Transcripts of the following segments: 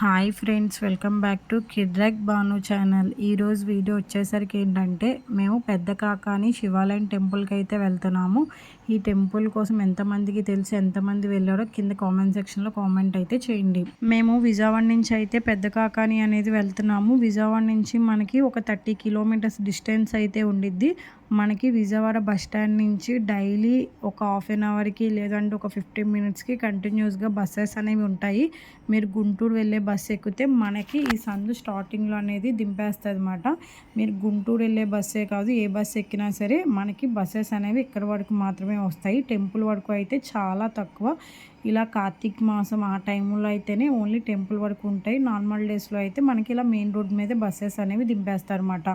Hi friends welcome back to కిడ్రక్ బాను channel. ఈరోజు video వచ్చేసరికి ఏంటంటే మేము పెద్ద కాకాని శివాలయం టెంపుల్కి అయితే వెళ్తున్నాము. ఈ టెంపుల్ కోసం ఎంతమందికి తెలిసి ఎంతమంది వెళ్ళారో కింద కామెంట్ సెక్షన్లో కామెంట్ అయితే చేయండి. మేము విజయవాడ నుంచి అయితే పెద్ద కాకాని అనేది వెళ్తున్నాము. విజయవాడ నుంచి మనకి ఒక థర్టీ కిలోమీటర్స్ డిస్టెన్స్ అయితే ఉండిద్ది. మనకి విజయవాడ బస్ స్టాండ్ నుంచి డైలీ ఒక హాఫ్ అన్ అవర్కి లేదంటే ఒక ఫిఫ్టీన్ మినిట్స్కి కంటిన్యూస్గా బస్సెస్ అనేవి ఉంటాయి. మీరు గుంటూరు వెళ్ళే బస్సు ఎక్కితే మనకి ఈ సందు స్టార్టింగ్లో అనేది దింపేస్తుంది అనమాట మీరు గుంటూరు వెళ్ళే బస్సే కాదు ఏ బస్సు ఎక్కినా సరే మనకి బస్సెస్ అనేవి ఇక్కడ వరకు మాత్రమే వస్తాయి. టెంపుల్ వరకు అయితే చాలా తక్కువ. ఇలా కార్తీక మాసం ఆ టైంలో అయితేనే ఓన్లీ టెంపుల్ వరకు ఉంటాయి. నార్మల్ డేస్లో అయితే మనకి ఇలా మెయిన్ రోడ్ మీద బస్సెస్ అనేవి దింపేస్తారన్నమాట.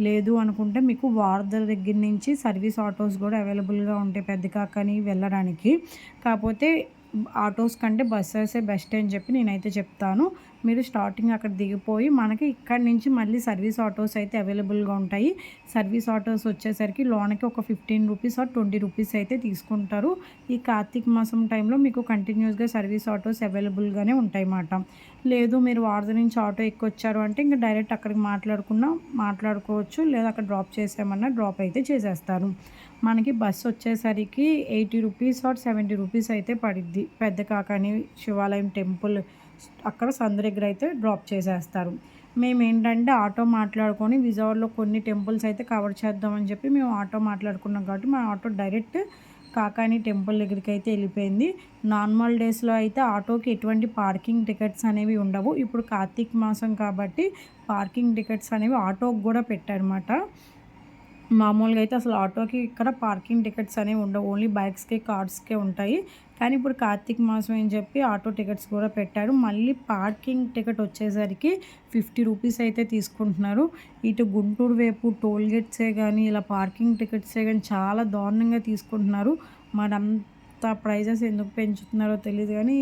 లేదు అనుకుంటే మీకు వారధ దగ్గర నుంచి సర్వీస్ ఆటోస్ కూడా అవైలబుల్గా ఉంటాయి పెద్ద కాకని వెళ్ళడానికి. కాకపోతే ఆటోస్ కంటే బస్సెసే బెస్ట్ అని చెప్పి నేనైతే చెప్తాను. మీరు స్టార్టింగ్ అక్కడ దిగిపోయి మనకి ఇక్కడ నుంచి మళ్ళీ సర్వీస్ ఆటోస్ అయితే అవైలబుల్గా ఉంటాయి. సర్వీస్ ఆటోస్ వచ్చేసరికి లోనకి ఒక fifteen rupees or twenty rupees అయితే తీసుకుంటారు. ఈ కార్తీక మాసం టైంలో మీకు కంటిన్యూస్గా సర్వీస్ ఆటోస్ అవైలబుల్గానే ఉంటాయి అన్నమాట లేదు మీరు వారద నుంచి ఆటో ఎక్కొచ్చారు అంటే ఇంకా డైరెక్ట్ అక్కడికి మాట్లాడుకున్నా మాట్లాడుకోవచ్చు. లేదా అక్కడ డ్రాప్ చేసామన్నా డ్రాప్ అయితే చేసేస్తారు. మనకి బస్సు వచ్చేసరికి eighty rupees or seventy rupees అయితే పడిద్ది. పెద్ద కాకాని శివాలయం టెంపుల్ అక్కడ సందు దగ్గర అయితే డ్రాప్ చేసేస్తారు. మేము ఏంటంటే ఆటో మాట్లాడుకొని విజయవాడలో కొన్ని టెంపుల్స్ అయితే కవర్ చేద్దామని చెప్పి మేము ఆటో మాట్లాడుకున్నాం కాబట్టి మా ఆటో డైరెక్ట్ కాకాని టెంపుల్ దగ్గరికి అయితే వెళ్ళిపోయింది. నార్మల్ డేస్లో అయితే ఆటోకి ఎటువంటి పార్కింగ్ టికెట్స్ అనేవి ఉండవు. ఇప్పుడు కార్తీక మాసం కాబట్టి పార్కింగ్ టికెట్స్ అనేవి ఆటోకి కూడా పెట్టారన్నమాట. మామూలుగా అయితే అసలు ఆటోకి ఇక్కడ పార్కింగ్ టికెట్స్ అనేవి ఉండవు. ఓన్లీ బైక్స్కి కార్స్కే ఉంటాయి. కానీ ఇప్పుడు కార్తీక మాసం అని చెప్పి ఆటో టికెట్స్ కూడా పెట్టారు. మళ్ళీ పార్కింగ్ టికెట్ వచ్చేసరికి ఫిఫ్టీ రూపీస్ అయితే తీసుకుంటున్నారు. ఇటు గుంటూరు వైపు టోల్ గేట్సే కానీ ఇలా పార్కింగ్ టికెట్సే కానీ చాలా దారుణంగా తీసుకుంటున్నారు. మరి ప్రైజెస్ ఎందుకు పెంచుతున్నారో తెలియదు కానీ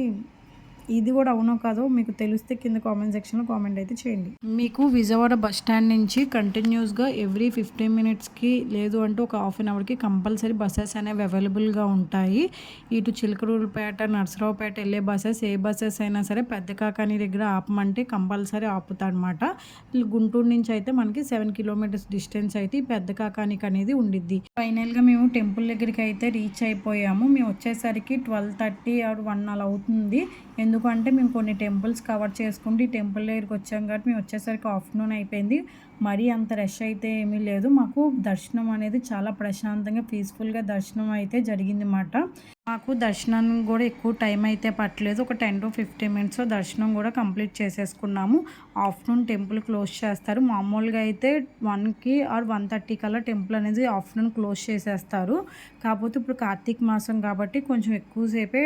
ఇది కూడా అవునో కాదో మీకు తెలిస్తే కింద కామెంట్ సెక్షన్లో కామెంట్ అయితే చేయండి. మీకు విజయవాడ బస్ స్టాండ్ నుంచి కంటిన్యూస్గా ఎవ్రీ ఫిఫ్టీన్ మినిట్స్కి లేదు అంటే ఒక హాఫ్ అన్ అవర్కి కంపల్సరీ బస్సెస్ అనేవి అవైలబుల్గా ఉంటాయి. ఇటు చిలకరూరుపేట నర్సరావుపేట వెళ్ళే బస్సెస్ ఏ బస్సెస్ అయినా సరే పెద్ద కాకాని దగ్గర ఆపమంటే కంపల్సరీ ఆపుతాడనమాట గుంటూరు నుంచి అయితే మనకి సెవెన్ కిలోమీటర్స్ డిస్టెన్స్ అయితే ఈ పెద్ద కాకానికి అనేది ఉండిద్ది. ఫైనల్గా మేము టెంపుల్ దగ్గరికి అయితే రీచ్ అయిపోయాము. మేము వచ్చేసరికి ట్వెల్వ్ థర్టీ ఆర్ వన్ అలా అవుతుంది. ఎందుకంటే మేము కొన్ని టెంపుల్స్ కవర్ చేసుకుంటూ ఈ టెంపుల్ దగ్గరికి వచ్చాం కాబట్టి మేము వచ్చేసరికి ఆఫ్టర్నూన్ అయిపోయింది. మరీ అంత రష్ అయితే ఏమీ లేదు. మాకు దర్శనం అనేది చాలా ప్రశాంతంగా పీస్ఫుల్గా దర్శనం అయితే జరిగింది అన్నమాట మాకు దర్శనం కూడా ఎక్కువ టైం అయితే పట్టలేదు. ఒక టెన్ టు ఫిఫ్టీన్ మినిట్స్లో దర్శనం కూడా కంప్లీట్ చేసేసుకున్నాము. ఆఫ్టర్నూన్ టెంపుల్ క్లోజ్ చేస్తారు. మామూలుగా అయితే వన్కి ఆర్ వన్ థర్టీ కల్లా టెంపుల్ అనేది ఆఫ్టర్నూన్ క్లోజ్ చేసేస్తారు. కాకపోతే ఇప్పుడు కార్తీక మాసం కాబట్టి కొంచెం ఎక్కువసేపే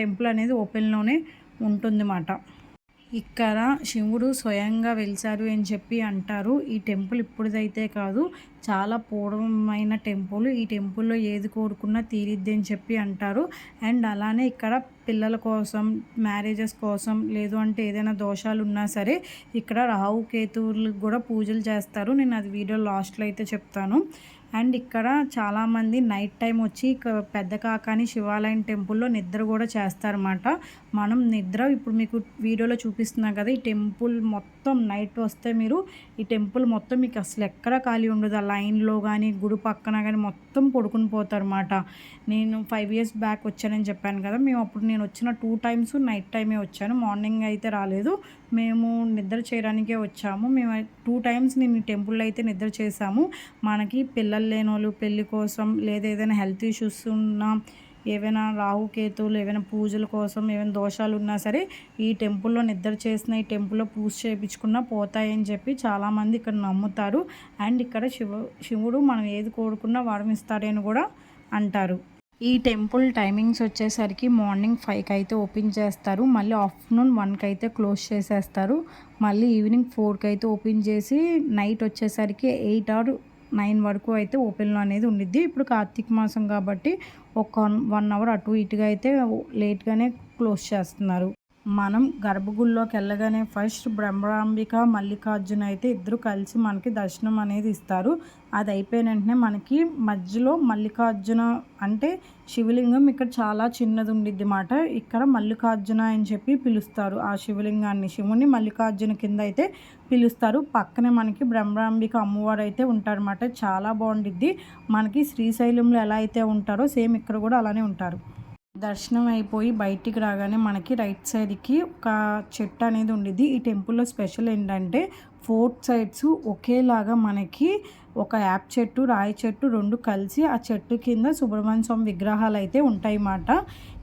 టెంపుల్ అనేది ఓపెన్లోనే ఉంటుందన్నమాట. ఇక్కడ శివుడు స్వయంగా వెలిసారు అని చెప్పి అంటారు. ఈ టెంపుల్ ఇప్పుడుదైతే కాదు చాలా పూర్వమైన టెంపుల్. ఈ టెంపుల్లో ఏది కోరుకున్నా తీరిద్ది అని చెప్పి అంటారు. అండ్ అలానే ఇక్కడ పిల్లల కోసం మ్యారేజెస్ కోసం లేదు అంటే ఏదైనా దోషాలు ఉన్నా సరే ఇక్కడ రాహు కేతువులకు కూడా పూజలు చేస్తారు. నేను అది వీడియో లాస్ట్లో అయితే చెప్తాను. అండ్ ఇక్కడ చాలామంది నైట్ టైం వచ్చి పెద్ద కాకాని శివాలయం టెంపుల్లో నిద్ర కూడా చేస్తారన్నమాట. మనం నిద్ర ఇప్పుడు మీకు వీడియోలో చూపిస్తున్నాం కదా ఈ టెంపుల్ మొత్తం నైట్ వస్తే మీరు ఈ టెంపుల్ మొత్తం మీకు అసలు ఎక్కడ ఖాళీ ఉండదు. ఆ లైన్లో కానీ గుడి పక్కన కానీ మొత్తం పడుకుని పోతారన్నమాట. నేను ఫైవ్ ఇయర్స్ బ్యాక్ వచ్చానని చెప్పాను కదా మేము అప్పుడు నేను వచ్చిన టూ టైమ్స్ నైట్ టైమే వచ్చాను. మార్నింగ్ అయితే రాలేదు. మేము నిద్ర చేయడానికే వచ్చాము. మేము టూ టైమ్స్ నేను ఈ టెంపుల్లో అయితే నిద్ర చేశాము. మనకి పిల్లలు లేని వాళ్ళు పెళ్ళి కోసం లేదా ఏదైనా హెల్త్ ఇష్యూస్ ఉన్నా ఏవైనా రాహుకేతువులు ఏవైనా పూజల కోసం ఏమైనా దోషాలు ఉన్నా సరే ఈ టెంపుల్లో నిద్ర చేసిన ఈ టెంపుల్లో పూజ చేయించుకున్నా పోతాయని చెప్పి చాలామంది ఇక్కడ నమ్ముతారు. అండ్ ఇక్కడ శివ శివుడు మనం ఏది కోరుకున్నా వరం ఇస్తాడని కూడా అంటారు. ఈ టెంపుల్ టైమింగ్స్ వచ్చేసరికి మార్నింగ్ ఫైవ్కి అయితే ఓపెన్ చేస్తారు మళ్ళీ ఆఫ్టర్నూన్ వన్కి అయితే క్లోజ్ చేసేస్తారు మళ్ళీ ఈవినింగ్ ఫోర్కి అయితే ఓపెన్ చేసి నైట్ వచ్చేసరికి ఎయిట్ ఆర్ నైన్ వరకు అయితే ఓపెన్లో అనేది ఉండిద్ది. ఇప్పుడు కార్తీక మాసం కాబట్టి ఒక వన్ అవర్ అటు ఇటుగా అయితే లేట్గానే క్లోజ్ చేస్తున్నారు. మనం గర్భగుడిలోకి వెళ్ళగానే ఫస్ట్ బ్రహ్మరాంబిక మల్లికార్జున అయితే ఇద్దరు కలిసి మనకి దర్శనం అనేది ఇస్తారు. అది అయిపోయిన వెంటనే మనకి మధ్యలో మల్లికార్జున అంటే శివలింగం ఇక్కడ చాలా చిన్నది ఉండిద్ది మాట. ఇక్కడ మల్లికార్జున అని చెప్పి పిలుస్తారు. ఆ శివలింగాన్ని శివుని మల్లికార్జున కింద అయితే పిలుస్తారు. పక్కనే మనకి బ్రహ్మరాంబిక అమ్మవారు అయితే ఉంటారన్నమాట చాలా బాగుండిద్ది. మనకి శ్రీశైలంలో ఎలా అయితే ఉంటారో సేమ్ ఇక్కడ కూడా అలానే ఉంటారు. దర్శనం అయిపోయి బయటికి రాగానే మనకి రైట్ సైడ్కి ఒక చెట్టు అనేది ఉండిద్ది. ఈ టెంపుల్లో స్పెషల్ ఏంటంటే ఫోర్త్ సైడ్స్ ఒకేలాగా మనకి ఒక యాప్ చెట్టు రాయి చెట్టు రెండు కలిసి ఆ చెట్టు కింద సుబ్రహ్మణ్య స్వామి విగ్రహాలు అయితే ఉంటాయి అన్నమాట.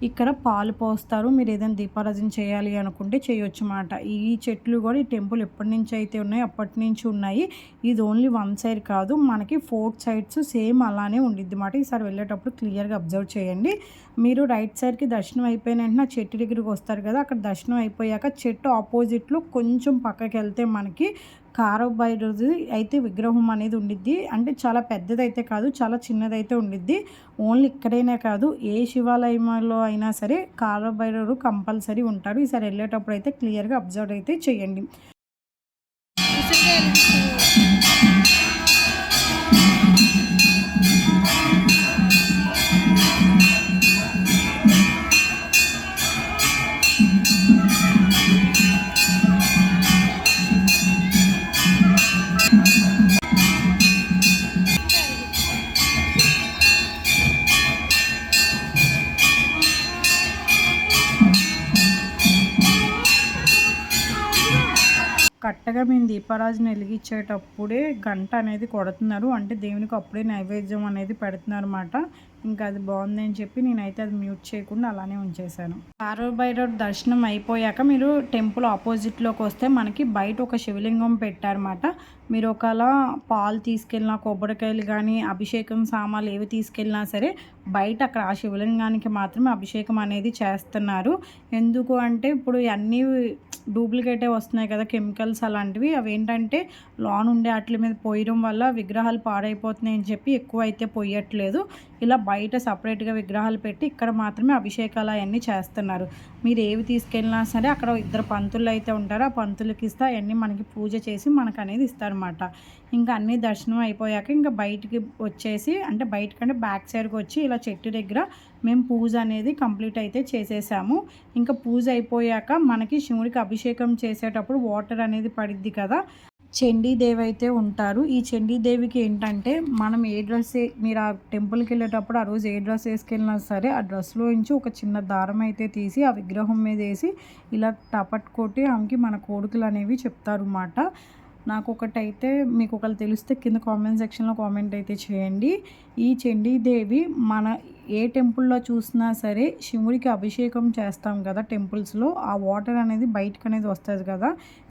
ఇక్కడ పాలు పోస్తారు. మీరు ఏదైనా దీపారాధన చేయాలి అనుకుంటే చేయొచ్చు అన్నమాట. ఈ చెట్లు కూడా ఈ టెంపుల్ ఎప్పటి నుంచి అయితే ఉన్నాయి అప్పటి నుంచి ఉన్నాయి. ఇది ఓన్లీ వన్ సైడ్ కాదు మనకి ఫోర్త్ సైడ్స్ సేమ్ అలానే ఉండిద్ది మాట ఈసారి వెళ్ళేటప్పుడు క్లియర్గా అబ్జర్వ్ చేయండి. మీరు రైట్ సైడ్కి దర్శనం అయిపోయిన వెంటనే చెట్టు దగ్గరికి వస్తారు కదా అక్కడ దర్శనం అయిపోయాక చెట్టు ఆపోజిట్లో కొంచెం పక్కకి వెళ్తే మనకి కారోబైరోది అయితే విగ్రహం అనేది ఉండిద్ది. అంటే చాలా పెద్దదైతే కాదు చాలా చిన్నదైతే ఉండిద్ది. ఓన్లీ ఇక్కడైనా కాదు ఏ శివాలయంలో అయినా సరే కారోబైరరు కంపల్సరీ ఉంటారు. ఈసారి వెళ్ళేటప్పుడు అయితే క్లియర్గా అబ్జర్వ్ అయితే చేయండి. కరెక్ట్గా మేము దీపారాజుని వెలిగించేటప్పుడే గంట అనేది కొడుతున్నారు. అంటే దేవునికి అప్పుడే నైవేద్యం అనేది పెడుతున్నారు అనమాట ఇంకా అది బాగుందని చెప్పి నేనైతే అది మ్యూట్ చేయకుండా అలానే ఉంచేశాను. కారో భైరవ్ దర్శనం అయిపోయాక మీరు టెంపుల్ ఆపోజిట్లోకి వస్తే మనకి బయట ఒక శివలింగం పెట్టారన్నమాట. మీరు ఒకలా పాలు తీసుకెళ్ళినా కొబ్బరికాయలు కానీ అభిషేకం సామాన్లు ఏవి తీసుకెళ్ళినా సరే బయట అక్కడ ఆ శివలింగానికి మాత్రమే అభిషేకం అనేది చేస్తున్నారు. ఎందుకు అంటే ఇప్పుడు అన్నీ డూప్లికేటే వస్తున్నాయి కదా కెమికల్స్ అలాంటివి. అవి ఏంటంటే లాన్ ఉండే వాటి మీద పోయడం వల్ల విగ్రహాలు పాడైపోతున్నాయి అని చెప్పి ఎక్కువ అయితే పోయట్లేదు. ఇలా బయట సపరేట్గా విగ్రహాలు పెట్టి ఇక్కడ మాత్రమే అభిషేకాలు అవన్నీ చేస్తున్నారు. మీరు ఏవి తీసుకెళ్ళినా సరే అక్కడ ఇద్దరు పంతులు అయితే ఉంటారో. ఆ పంతులకి ఇస్తే అవన్నీ మనకి పూజ చేసి మనకు అనేది ఇస్తారన్నమాట. ఇంకా అన్నీ దర్శనం అయిపోయాక ఇంకా బయటికి వచ్చేసి అంటే బయటకంటే బ్యాక్ సైడ్కి వచ్చి ఇలా చెట్టు దగ్గర మేము పూజ అనేది కంప్లీట్ అయితే చేసేసాము. ఇంకా పూజ అయిపోయాక మనకి శివుడికి అభిషేకం చేసేటప్పుడు వాటర్ అనేది పడిద్ది కదా. చండీదేవి అయితే ఉంటారు. ఈ చండీదేవికి ఏంటంటే మనం ఏ డ్రెస్ మీరు ఆ టెంపుల్కి వెళ్ళేటప్పుడు ఆ రోజు ఏ డ్రెస్ వేసుకెళ్ళినా సరే ఆ డ్రెస్లో నుంచి ఒక చిన్న దారం అయితే తీసి ఆ విగ్రహం మీద వేసి ఇలా టపట్ కొట్టి ఆమెకి మన కోరికలు అనేవి చెప్తారు అన్నమాట నాకు ఒకటైతే మీకు ఒకళ్ళు తెలిస్తే కింద కామెంట్ సెక్షన్లో కామెంట్ అయితే చేయండి. ఈ చండీదేవి మన ఏ టెంపుల్లో చూసినా సరే శివుడికి అభిషేకం చేస్తాం కదా టెంపుల్స్లో ఆ వాటర్ అనేది బయటకు అనేది వస్తుంది కదా.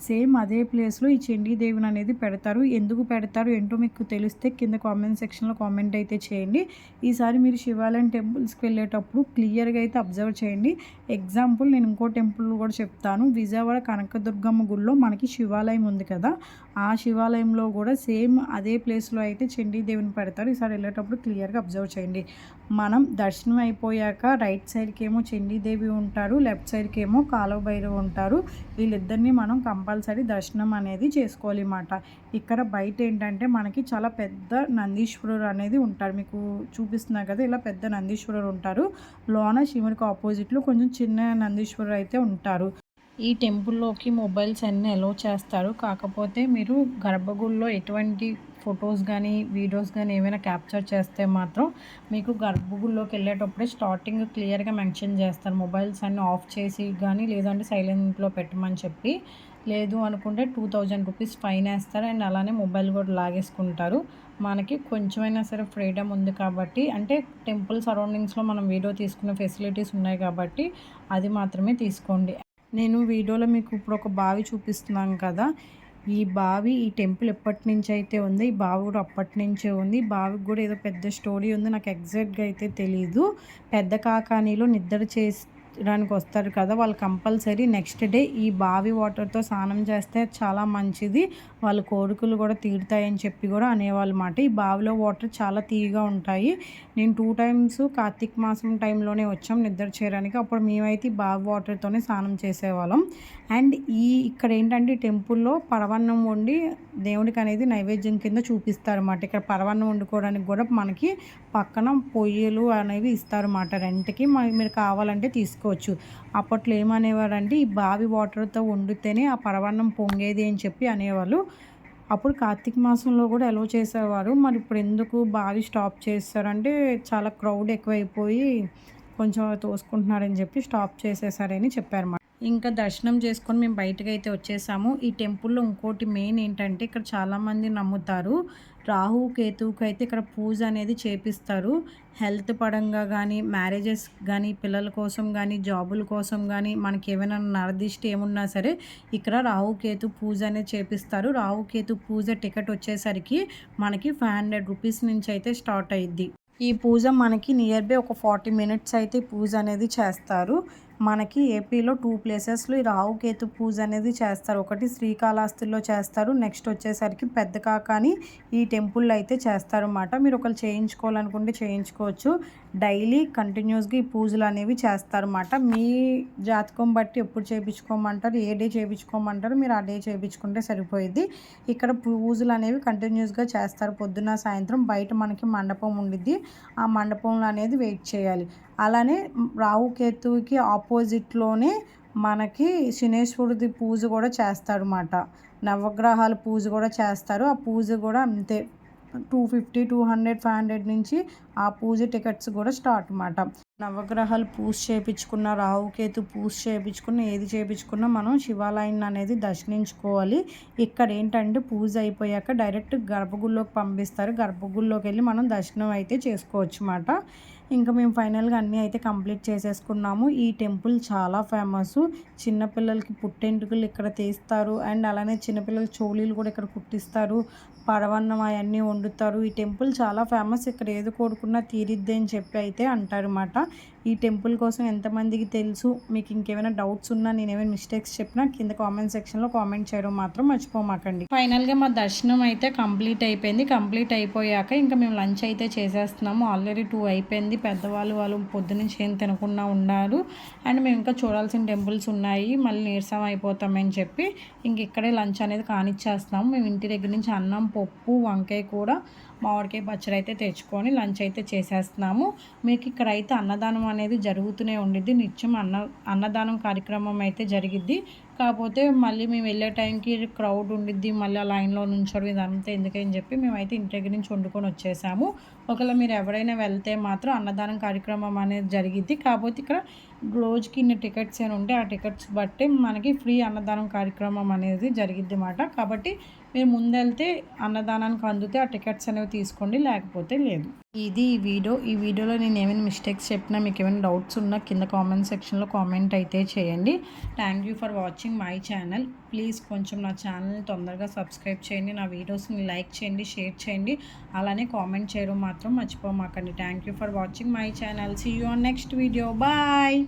సేమ్ అదే ప్లేస్లో ఈ చండీదేవిని అనేది పెడతారు. ఎందుకు పెడతారు ఏంటో మీకు తెలిస్తే కింద కామెంట్ సెక్షన్లో కామెంట్ అయితే చేయండి. ఈసారి మీరు శివాలయం టెంపుల్స్కి వెళ్ళేటప్పుడు క్లియర్గా అయితే అబ్జర్వ్ చేయండి. ఎగ్జాంపుల్ నేను ఇంకో టెంపుల్ కూడా చెప్తాను. విజయవాడ కనకదుర్గమ్మ గుడిలో మనకి శివాలయం ఉంది కదా. ఆ శివాలయంలో కూడా సేమ్ అదే ప్లేస్లో అయితే చండీదేవిని పెడతారు. ఈసారి వెళ్ళేటప్పుడు క్లియర్గా అబ్జర్వ్ చేయండి. మనం దర్శనం అయిపోయాక రైట్ సైడ్కి ఏమో చండీదేవి ఉంటారు లెఫ్ట్ సైడ్కి ఏమో ఉంటారు. వీళ్ళిద్దరిని మనం కంపల్సరీ దర్శనం అనేది చేసుకోవాలి అన్నమాట. ఇక్కడ బయట ఏంటంటే మనకి చాలా పెద్ద నందీశ్వరుడు అనేది ఉంటారు. మీకు చూపిస్తున్నారు కదా ఇలా పెద్ద నందీశ్వరుడు ఉంటారు. లోన శివుడికి ఆపోజిట్లో కొంచెం చిన్న నందీశ్వరుడు అయితే ఉంటారు. ఈ టెంపుల్లోకి మొబైల్స్ అన్నీ అలో చేస్తారు. కాకపోతే మీరు గర్భగుడిలో ఎటువంటి ఫొటోస్ కానీ వీడియోస్ కానీ ఏమైనా క్యాప్చర్ చేస్తే మాత్రం మీకు గర్భగుడిలోకి వెళ్ళేటప్పుడే స్టార్టింగ్ క్లియర్గా మెన్షన్ చేస్తారు. మొబైల్స్ అన్నీ ఆఫ్ చేసి కానీ లేదంటే సైలెంట్లో పెట్టమని చెప్పి. లేదు అనుకుంటే టూ థౌజండ్ రూపీస్ ఫైన్ వేస్తారు. అండ్ అలానే మొబైల్ కూడా లాగేసుకుంటారు. మనకి కొంచెమైనా సరే ఫ్రీడమ్ ఉంది కాబట్టి అంటే టెంపుల్ సరౌండింగ్స్లో మనం వీడియో తీసుకునే ఫెసిలిటీస్ ఉన్నాయి కాబట్టి అది మాత్రమే తీసుకోండి. నేను వీడియోలో మీకు ఇప్పుడు ఒక బావి చూపిస్తున్నాను కదా. ఈ బావి ఈ టెంపుల్ ఎప్పటి నుంచి అయితే ఉంది ఈ బావి కూడా అప్పటి నుంచే ఉంది బావికి కూడా ఏదో పెద్ద స్టోరీ ఉంది నాకు ఎగ్జాక్ట్గా అయితే తెలీదు. పెద్ద కాకానీలో నిద్ర చేసి వస్తారు కదా వాళ్ళు కంపల్సరీ నెక్స్ట్ డే ఈ బావి వాటర్తో స్నానం చేస్తే చాలా మంచిది. వాళ్ళ కోరికలు కూడా తీరుతాయని చెప్పి కూడా అనేవాళ్ళు మాట. ఈ బావిలో వాటర్ చాలా తీయగా ఉంటాయి. నేను టూ టైమ్స్ కార్తీక మాసం టైంలోనే వచ్చాం నిద్ర చేయడానికి. అప్పుడు మేమైతే ఈ బావి వాటర్తోనే స్నానం చేసేవాళ్ళం. అండ్ ఈ ఇక్కడ ఏంటంటే టెంపుల్లో పరవన్నం వండి దేవుడికి అనేది నైవేద్యం కింద చూపిస్తారన్నమాట. ఇక్కడ పరవన్నం వండుకోవడానికి కూడా మనకి పక్కన పొయ్యిలు అనేవి ఇస్తారన్నమాట. రెంట్కి మీరు కావాలంటే తీసుకోవచ్చు. అప్పట్లో ఏమనేవారంటే ఈ బావి వాటర్తో వండితేనే ఆ పరవన్నం పొంగేది అని చెప్పి అనేవాళ్ళు. అప్పుడు కార్తీక మాసంలో కూడా అలో చేసేవారు. మరి ఇప్పుడు ఎందుకు బావి స్టాప్ చేస్తారంటే చాలా క్రౌడ్ ఎక్కువైపోయి కొంచెం తోసుకుంటున్నారని చెప్పి స్టాప్ చేసేసారని చెప్పారు ఇంకా దర్శనం చేసుకొని మేము బయటకు అయితే వచ్చేసాము. ఈ టెంపుల్లో ఇంకోటి మెయిన్ ఏంటంటే ఇక్కడ చాలామంది నమ్ముతారు. రాహు కేతువుకి అయితే ఇక్కడ పూజ అనేది చేపిస్తారు. హెల్త్ పరంగా కానీ మ్యారేజెస్ కానీ పిల్లల కోసం కానీ జాబుల కోసం కానీ మనకి ఏమైనా నరదిష్టి ఏమున్నా సరే ఇక్కడ రాహుకేతు పూజ అనేది చేపిస్తారు. రాహుకేతు పూజ టికెట్ వచ్చేసరికి మనకి ఫైవ్ హండ్రెడ్ రూపీస్ నుంచి అయితే స్టార్ట్ అయ్యిద్ది ఈ పూజ మనకి నియర్ బై ఒక ఫార్టీ మినిట్స్ అయితే పూజ అనేది చేస్తారు. మనకి ఏపీలో టూ ప్లేసెస్లో ఈ రావుకేతు పూజ అనేది చేస్తారు. ఒకటి శ్రీకాళహస్తిలో చేస్తారు. నెక్స్ట్ వచ్చేసరికి పెద్ద కాకాని ఈ టెంపుల్లో అయితే చేస్తారన్నమాట. మీరు ఒకరు చేయించుకోవాలనుకుంటే చేయించుకోవచ్చు. డైలీ కంటిన్యూస్గా ఈ పూజలు అనేవి చేస్తారన్నమాట. మీ జాతకం బట్టి ఎప్పుడు చేయించుకోమంటారు ఏ డే చేయించుకోమంటారు మీరు ఆ డే చేయించుకుంటే సరిపోయేది. ఇక్కడ పూజలు అనేవి కంటిన్యూస్గా చేస్తారు. పొద్దున్న సాయంత్రం బయట మనకి మండపం ఉండిద్ది. ఆ మండపంలో అనేది వెయిట్ చేయాలి. అలానే రాహుకేతువుకి ఆపోజిట్లోనే మనకి శనేశ్వరుడి పూజ కూడా చేస్తారన్నమాట. నవగ్రహాల పూజ కూడా చేస్తారు. ఆ పూజ కూడా అంతే. Two fifty two hundred five hundred నుంచి ఆ పూజ టికెట్స్ కూడా స్టార్ట్ అన్నమాట. నవగ్రహాలు పూజ చేయించుకున్న రావుకేతు పూజ చేయించుకున్న ఏది చేయించుకున్నా మనం శివాలయం అనేది దర్శించుకోవాలి. ఇక్కడ ఏంటంటే పూజ అయిపోయాక డైరెక్ట్ గర్భగుడిలోకి పంపిస్తారు. గర్భగుడిలోకి వెళ్ళి మనం దర్శనం అయితే చేసుకోవచ్చు అన్నమాట. ఇంకా మేము ఫైనల్గా అన్నీ అయితే కంప్లీట్ చేసేసుకున్నాము. ఈ టెంపుల్ చాలా ఫేమస్. చిన్నపిల్లలకి పుట్టెంటుకలు ఇక్కడ తీస్తారు. అండ్ అలానే చిన్నపిల్లల చోళీలు కూడా ఇక్కడ కుట్టిస్తారు. పడవన్నం అవన్నీ వండుతారు. ఈ టెంపుల్ చాలా ఫేమస్. ఇక్కడ ఏది కోరుకున్నా తీరిద్ది అని చెప్పి అయితే అంటారన్నమాట ఈ టెంపుల్ కోసం ఎంతమందికి తెలుసు? మీకు ఇంకేమైనా డౌట్స్ ఉన్నా నేను ఏమైనా మిస్టేక్స్ చెప్పినా కింద కామెంట్ సెక్షన్లో కామెంట్ చేయడం మాత్రం మర్చిపోమాకండి. ఫైనల్గా మా దర్శనం అయితే కంప్లీట్ అయిపోయింది. కంప్లీట్ అయిపోయాక ఇంకా మేము లంచ్ అయితే చేసేస్తున్నాము. ఆల్రెడీ టూ అయిపోయింది. పెద్దవాళ్ళు వాళ్ళు పొద్దునుంచి ఏం తినకుండా ఉన్నారు. అండ్ మేము ఇంకా చూడాల్సిన టెంపుల్స్ ఉన్నాయి. మళ్ళీ నీరసం అయిపోతామని చెప్పి ఇంక ఇక్కడే లంచ్ అనేది కానిచ్చేస్తున్నాము. మేము ఇంటి దగ్గర నుంచి అన్నం పప్పు వంకాయ కూడా మామిడికాయ పచ్చడి అయితే తెచ్చుకొని లంచ్ అయితే చేసేస్తున్నాము. మీకు ఇక్కడ అయితే అన్నదానం అనేది జరుగుతూనే ఉండిద్ది. నిత్యం అన్న అన్నదానం కార్యక్రమం అయితే జరిగిద్ది. కాకపోతే మళ్ళీ మేము వెళ్ళే టైంకి క్రౌడ్ ఉండిద్ది మళ్ళీ ఆ లైన్లో నుంచోడం ఇదంతా ఎందుకని చెప్పి మేమైతే ఇంటి దగ్గర నుంచి వండుకొని వచ్చేసాము. ఒకవేళ మీరు ఎవరైనా వెళ్తే మాత్రం అన్నదానం కార్యక్రమం అనేది జరిగిద్ది. కాకపోతే ఇక్కడ రోజుకి ఇన్ని టికెట్స్ అని ఉంటే ఆ టికెట్స్ బట్టి మనకి ఫ్రీ అన్నదానం కార్యక్రమం అనేది జరిగిద్ది అన్నమాట. కాబట్టి మీరు ముందెళ్తే అన్నదానానికి అందితే ఆ టికెట్స్ అనేవి తీసుకోండి లేకపోతే లేదు. ఇది ఈ వీడియో. ఈ వీడియోలో నేను ఏమైనా మిస్టేక్స్ చెప్పినా మీకు ఏమైనా డౌట్స్ ఉన్నా కింద కామెంట్ సెక్షన్లో కామెంట్ అయితే చేయండి. Thank you for watching my channel please కొంచెం నా ఛానల్ని తొందరగా సబ్స్క్రైబ్ చేయండి. నా వీడియోస్ని లైక్ చేయండి షేర్ చేయండి. అలానే కామెంట్ చేయడం మాత్రం మర్చిపోమాకండి. Thank you for watching my channel see you on next video bye